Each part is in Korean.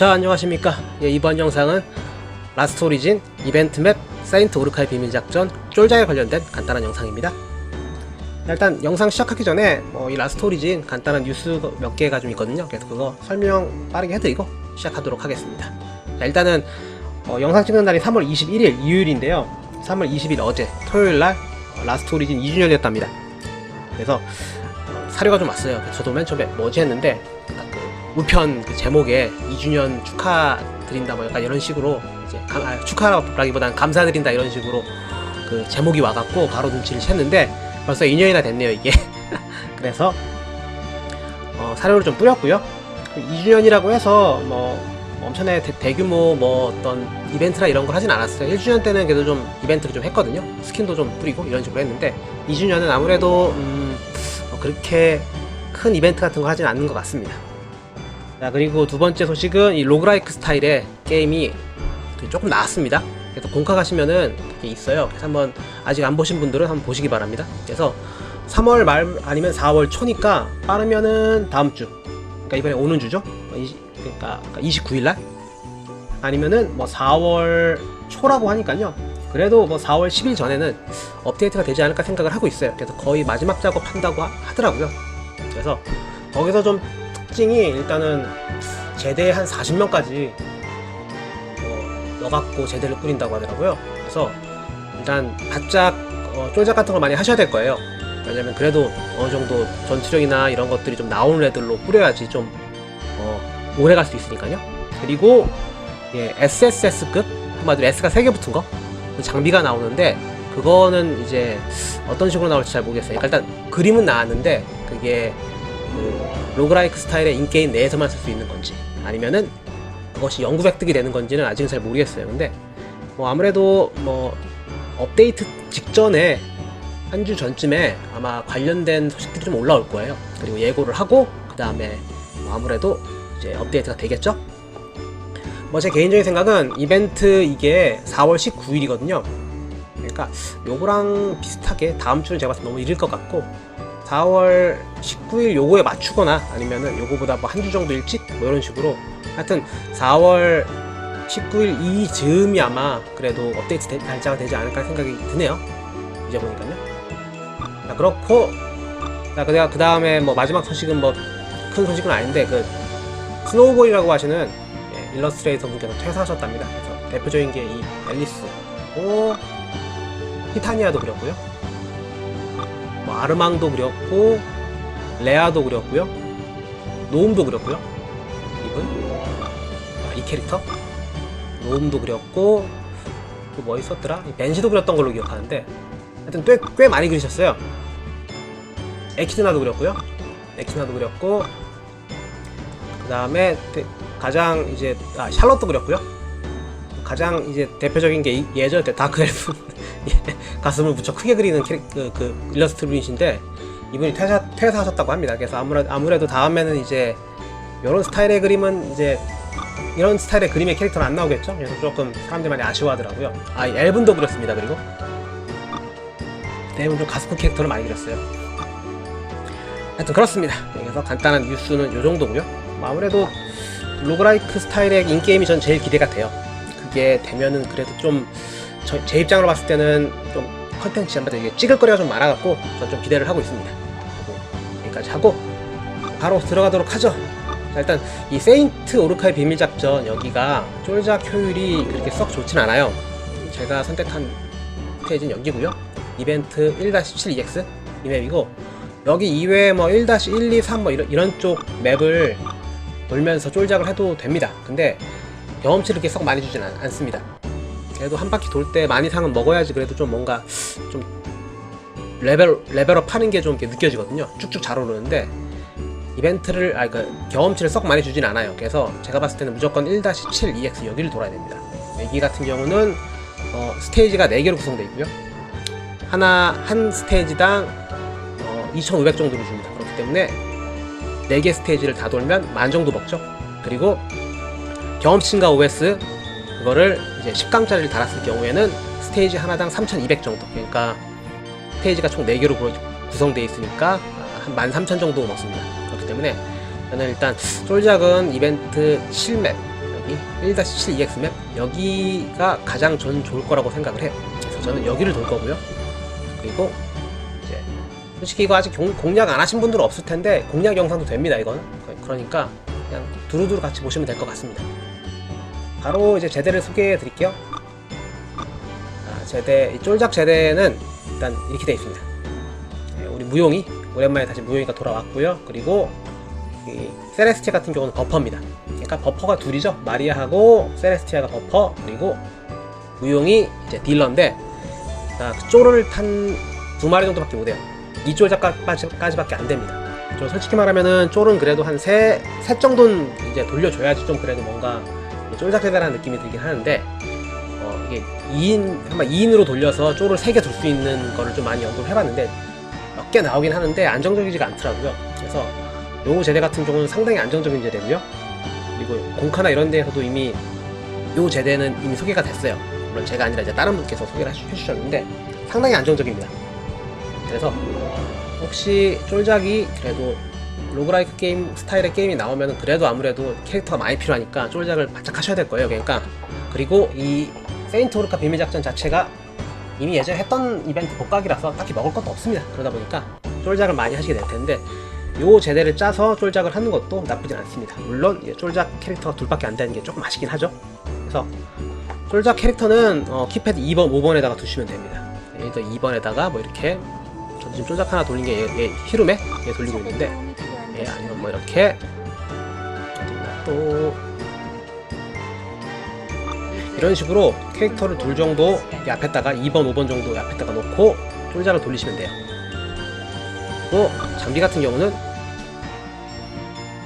자 안녕하십니까. 예, 이번 영상은 라스트 오리진 이벤트 맵 사인트 오르카의 비밀 작전 쫄자에 관련된 간단한 영상입니다. 일단 영상 시작하기 전에 뭐 이 라스트 오리진 간단한 뉴스 몇 개가 좀 있거든요. 그래서 그거 설명 빠르게 해드리고 시작하도록 하겠습니다. 자, 일단은 어, 영상 찍는 날이 3월 21일 일요일인데요. 3월 20일 어제 토요일날 어, 라스트 오리진 2주년이 됐답니다. 그래서 어, 사료가 좀 왔어요. 저도 맨 처음에 뭐지 했는데 우편 그 제목에 2주년 축하드린다 뭐 약간 이런 식으로 이제 감- 아, 축하라기보다는 감사드린다 이런 식으로 그 제목이 와갖고 바로 눈치를 챘는데 벌써 2년이나 됐네요 이게. 그래서 어, 사료를 좀 뿌렸고요. 2주년이라고 해서 뭐 엄청나게 대, 규모뭐 어떤 이벤트나 이런 걸 하진 않았어요. 1주년 때는 그래도 좀 이벤트를 좀 했거든요. 스킨도 좀 뿌리고 이런 식으로 했는데 2주년은 아무래도 음, 뭐 그렇게 큰 이벤트 같은 걸 하진 않는 것 같습니다 자 그리고 두 번째 소식은 이 로그라이크 스타일의 게임이 그 조금 나왔습니다. 그래서 공카 가시면은 그게 있어요. 그래서 한번 아직 안 보신 분들은 한번 보시기 바랍니다. 그래서 3월 말 아니면 4월 초니까 빠르면은 다음 주. 그러니까 이번에 오는 주죠. 그러니까 29일 날 아니면은 뭐 4월 초라고 하니까요. 그래도 뭐 4월 10일 전에는 업데이트가 되지 않을까 생각을 하고 있어요. 그래서 거의 마지막 작업 한다고 하- 하더라고요. 그래서 거기서 좀 특징이 일단은 제대 한 40명까지 어, 넣어갖고 제대를 꾸린다고 하더라고요. 그래서 일단 바짝 어, 쫄작 같은 걸 많이 하셔야 될 거예요. 왜냐면 그래도 어느 정도 전투력이나 이런 것들이 좀 나오는 애들로 뿌려야지 좀 어, 오래 갈 수 있으니까요. 그리고 예, SSS급 한마디로 S가 3개 붙은 거그 장비가 나오는데 그거는 이제 어떤 식으로 나올지 잘 모르겠어요. 그러니까 일단 그림은 나왔는데 그게 그 로그라이크 스타일의 인게임 내에서만 쓸 수 있는 건지 아니면은 그것이 영구 획득이 되는 건지는 아직은 잘 모르겠어요. 근데 뭐 아무래도 뭐 업데이트 직전에 한 주 전쯤에 아마 관련된 소식들이 좀 올라올 거예요. 그리고 예고를 하고 그 다음에 뭐 아무래도 이제 업데이트가 되겠죠. 뭐 제 개인적인 생각은 이벤트 이게 4월 19일이거든요. 그러니까 요거랑 비슷하게 다음 주는 제가 봤을 때 너무 이를 것 같고 4월 19일 요거에 맞추거나 아니면은 요거보다 뭐 한 주 정도 일찍 뭐 이런 식으로 하여튼 4월 19일 이 즈음이 아마 그래도 업데이트 되- 날짜가 되지 않을까 생각이 드네요. 이제 보니까요. 자 그렇고 자 그다음 그 다음에 뭐 마지막 소식은 뭐 큰 소식은 아닌데 그 스노우볼이라고 하시는 예, 일러스트레이터 분께서 퇴사하셨답니다. 그래서 대표적인 게 이 앨리스, 오 티타니아도 그렸고요. 뭐 아르망도 그렸고 레아도 그렸고요. 노움도 그렸고요. 이분? 아, 이 캐릭터? 노움도 그렸고 또 뭐 있었더라? 이 벤시도 그렸던 걸로 기억하는데 하여튼 꽤, 꽤 많이 그리셨어요. 에키드나도 그렸고요. 에키드나도 그렸고 그 다음에 가장 이제 아 샬롯도 그렸고요 가장 이제 대표적인 게 이- 예전 때 다크 엘프 가슴을 무척 크게 그리는 그, 그 일러스트 분이신데 이분이 퇴사, 퇴사하셨다고 합니다. 그래서 아무래도, 아무래도 다음에는 이제 이런 스타일의 그림은 이제 이런 스타일의 그림의 캐릭터는 안 나오겠죠? 그래서 조금 사람들이 많이 아쉬워하더라고요. 아, 이 앨분도 그렸습니다. 그리고 대부분 좀 가스프 캐릭터를 많이 그렸어요. 하여튼 그렇습니다. 그래서 간단한 뉴스는 이 정도고요. 뭐 아무래도 로그라이크 스타일의 인게임이 전 제일 기대가 돼요. 그게 되면은 그래도 좀 저- 제 입장으로 봤을 때는 좀 컨텐츠 한마디 이게 찍을 거리가 좀 많아갖고 전좀 기대를 하고 있습니다. 여기까지 하고 바로 들어가도록 하죠. 자, 일단 이 세인트 오르카의 비밀 작전 여기가 쫄작 효율이 그렇게 썩 좋진 않아요. 제가 선택한 스테이지는 여기고요. 이벤트 1-17EX 이 맵이고 여기 이외에 뭐 1-1, 2, 3 뭐 이런, 이런 쪽 맵을 돌면서 쫄작을 해도 됩니다. 근데 경험치를 이렇게 썩 많이 주진 않, 않습니다. 그래도 한 바퀴 돌 때 많이 상은 먹어야지 그래도 좀 뭔가 좀 레벨 레벨업 하는 게 좀 느껴지거든요. 쭉쭉 잘 오르는데 이벤트를 아그 경험치를 썩 많이 주진 않아요. 그래서 제가 봤을 때는 무조건 1-7 EX 여기를 돌아야 됩니다. 여기 같은 경우는 어, 스테이지가 4개로 구성되어 있고요. 하나 한 스테이지당 어, 2,500 정도를 줍니다. 그렇기 때문에 4개 스테이지를 다 돌면 만 정도 먹죠. 그리고 경험치 증가 OS 그거를 이제 10강짜리를 달았을 경우에는 스테이지 하나당 3,200 정도. 그러니까 스테이지가 총 4개로 구성되어 있으니까 한 13,000 정도 먹습니다. 그렇기 때문에 저는 일단 쫄작은 이벤트 7맵 여기 1-7 EX 맵 여기가 가장 저는 좋을 거라고 생각을 해요. 그래서 저는 여기를 돌 거고요. 그리고 이제 솔직히 이거 아직 공, 공략 안 하신 분들은 없을 텐데 공략 영상도 됩니다. 이거는 그러니까 그냥 두루두루 같이 보시면 될 것 같습니다. 바로 이제 제대를 소개해 드릴게요. 아, 제대, 이 쫄작 제대는 일단 이렇게 되어 있습니다. 네, 우리 무용이 오랜만에 다시 무용이가 돌아왔고요. 그리고 이 세레스티아 같은 경우는 버퍼입니다. 그러니까 버퍼가 둘이죠. 마리아하고 세레스티아가 버퍼 그리고 무용이 이제 딜러인데 아, 그 쫄을 탄두 마리 정도밖에 못해요. 이 쫄작까지밖에 안 됩니다. 저 솔직히 말하면은 쫄은 그래도 한 세 셋 정도는 이제 돌려줘야지 좀 그래도 뭔가 쫄작대단한 느낌이 들긴 하는데 어, 이게 2인 한번 2인으로 돌려서 쫄을 3개 둘 수 있는 거를 좀 많이 연구를 해봤는데 몇 개 나오긴 하는데 안정적이지가 않더라고요. 그래서 요 제대 같은 경우는 상당히 안정적인 제대고요. 그리고 공카나 이런 데에서도 이미 요 제대는 이미 소개가 됐어요. 물론 제가 아니라 이제 다른 분께서 소개를 해주- 해주셨는데 상당히 안정적입니다. 그래서 혹시 쫄작이 그래도 로그라이크 게임 스타일의 게임이 나오면 그래도 아무래도 캐릭터가 많이 필요하니까 쫄작을 바짝 하셔야 될 거예요. 그러니까 그리고 이 세인트 오르카 비밀 작전 자체가 이미 예전에 했던 이벤트 복각이라서 딱히 먹을 것도 없습니다. 그러다 보니까 쫄작을 많이 하시게 될 텐데 요 제대를 짜서 쫄작을 하는 것도 나쁘진 않습니다. 물론 이 쫄작 캐릭터가 둘밖에 안 되는 게 조금 아쉽긴 하죠. 그래서 쫄작 캐릭터는 어, 키패드 2번, 5번에다가 두시면 됩니다. 얘도 2번에다가 뭐 이렇게 저 지금 쫄작 하나 돌린 게 얘, 얘 히루메 얘 돌리고 있는데 예, 아니면 뭐 이렇게 또 이런 식으로 캐릭터를 둘 정도 이 앞에다가 2번, 5번 정도 앞에다가 놓고 쫄자를 돌리시면 돼요. 또 장비 같은 경우는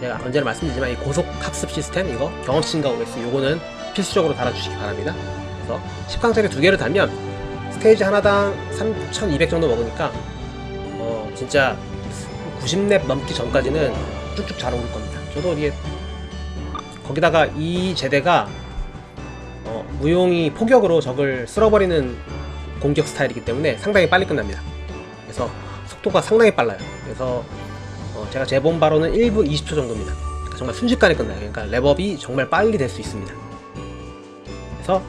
제가 언제나 말씀드리지만 이 고속 학습 시스템 이거 경험치인가 OS 요거는 필수적으로 달아주시기 바랍니다. 그래서 10강짜리 두 개를 달면 스테이지 하나당 3,200 정도 먹으니까 어 진짜 90렙 넘기 전까지는 쭉쭉 잘 오를 겁니다. 저도 이게 거기다가 이 제대가 어, 무용이 포격으로 적을 쓸어버리는 공격 스타일이기 때문에 상당히 빨리 끝납니다. 그래서 속도가 상당히 빨라요. 그래서 어, 제가 재본 바로는 1분 20초 정도입니다. 그러니까 정말 순식간에 끝나요. 그러니까 랩업이 정말 빨리 될 수 있습니다. 그래서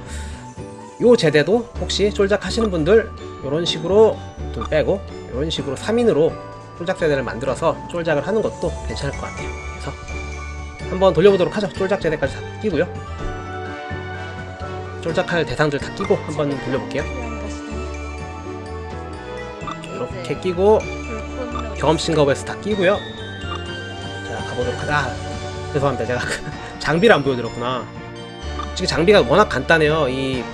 요 제대도 혹시 쫄작 하시는 분들 이런 식으로 돈 빼고 이런 식으로 3인으로 쫄작 제대를 만들어서 쫄작을 하는 것도 괜찮을 것 같아요. 그래서 한번 돌려보도록 하죠. 쫄작 제대까지 다 끼고요. 쫄작할 대상들 다 끼고 한번 돌려볼게요. 이렇게 끼고 경험신가 OS 다 끼고요. 자 가보도록 하자. 아, 죄송합니다. 제가 장비를 안 보여드렸구나. 지금 장비가 워낙 간단해요. 이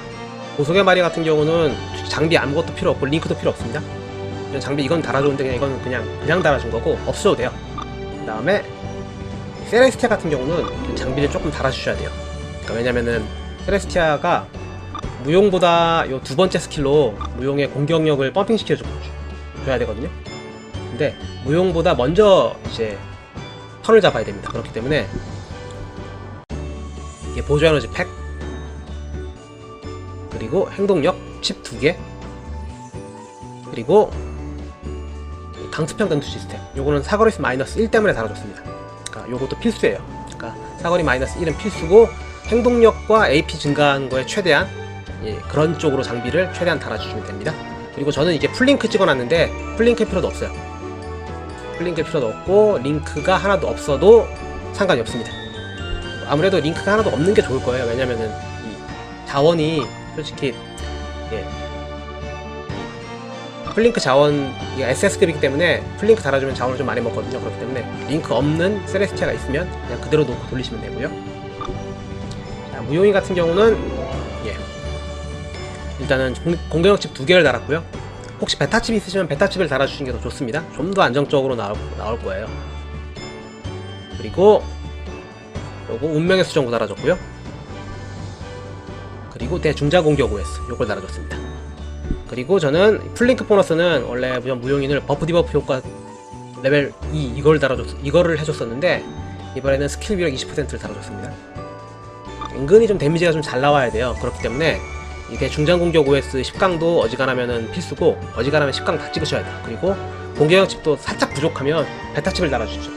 보석의 마리 같은 경우는 장비 아무것도 필요 없고 링크도 필요 없습니다. 장비 이건 달아줬는데 그냥 이건 그냥 그냥 달아준 거고 없어도 돼요. 그 다음에 세레스티아 같은 경우는 장비를 조금 달아주셔야 돼요. 그러니까 왜냐면은 세레스티아가 무용보다 요 두 번째 스킬로 무용의 공격력을 펌핑 시켜줘야 되거든요. 근데 무용보다 먼저 이제 턴을 잡아야 됩니다. 그렇기 때문에 이게 보조 에너지 팩 그리고 행동력 칩 2개 그리고 강투평 전투 시스템 요거는 사거리수 마이너스 1 때문에 달아줬습니다. 그러니까 요것도 필수예요. 그러니까 사거리 마이너스 1은 필수고 행동력과 AP 증가한 거에 최대한 예, 그런 쪽으로 장비를 최대한 달아주시면 됩니다. 그리고 저는 이게 풀링크 찍어놨는데 풀링크 필요도 없어요. 풀링크 필요도 없고 링크가 하나도 없어도 상관이 없습니다. 아무래도 링크가 하나도 없는 게 좋을 거예요. 왜냐면은 이 자원이 솔직히 예, 플링크 자원 SS급이기 때문에 플링크 달아주면 자원을 좀 많이 먹거든요. 그렇기 때문에 링크 없는 세레스티아가 있으면 그냥 그대로 놓고 돌리시면 되고요. 자, 무용이 같은 경우는 예 일단은 공- 공격력칩 두 개를 달았고요. 혹시 베타칩 있으시면 베타칩을 달아주시는 게 더 좋습니다. 좀 더 안정적으로 나올, 나올 거예요. 그리고 요거 운명의 수정구 달아줬고요. 그리고 대중자 공격 OS 요걸 달아줬습니다. 그리고 저는 플링크 보너스는 원래 무용 무용인을 버프 디버프 효과 레벨 2 이걸 달아줬 이거를 해줬었는데 이번에는 스킬 비력 20%를 달아줬습니다. 은근히 좀 데미지가 좀 잘 나와야 돼요. 그렇기 때문에 이 대중장 공격 OS 10강도 어지간하면 필수고 어지간하면 10강 다 찍으셔야 돼요. 그리고 공격력 칩도 살짝 부족하면 베타 칩을 달아주죠.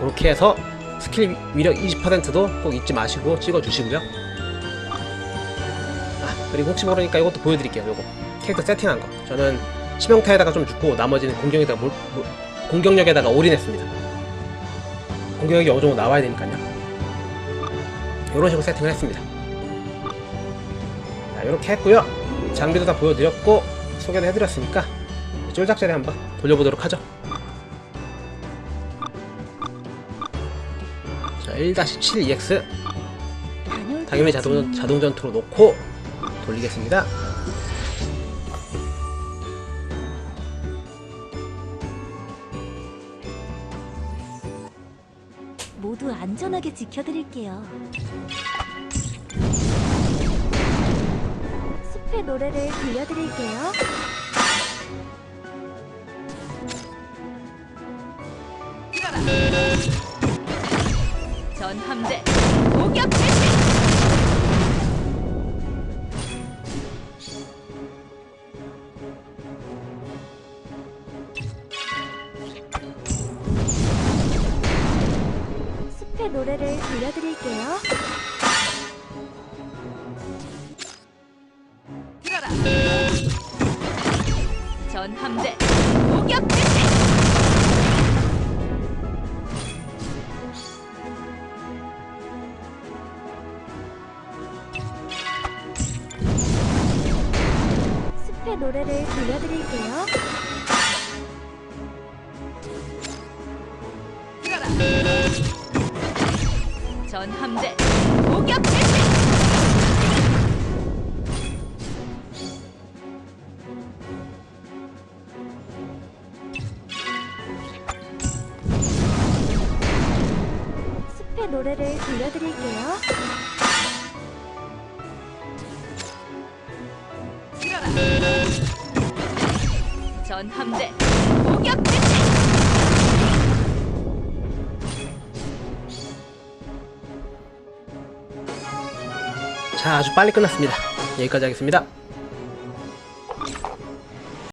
그렇게 해서 스킬 위력 20%도 꼭 잊지 마시고 찍어주시고요. 아, 그리고 혹시 모르니까 이것도 보여드릴게요. 요거 캐릭터 세팅한 거. 저는 치명타에다가 좀 주고 나머지는 공격에다가 몰- 몰- 공격력에다가 올인했습니다. 공격력이 어느 정도 나와야 되니까요. 이런 식으로 세팅을 했습니다. 자, 이렇게 했고요. 장비도 다 보여드렸고 소개도 해드렸으니까 쫄작전에 한번 돌려보도록 하죠. 자, 1-7EX 당연히 자동, 자동 전투로 놓고 돌리겠습니다. 모두 안전하게 지켜드릴게요. 숲의 노래를 들려드릴게요. 전 함대 공격 개시. 숲의 노래를 들려드릴게요. 들어라. 전 함대 공격 개시. 숲의 노래를 들려드릴게요. 들어라. 전 함대 공격 개시. 숲의 노래를 들려드릴게요. 들어라. 전 함대 공격 개시. 자, 아주 빨리 끝났습니다. 여기까지 하겠습니다.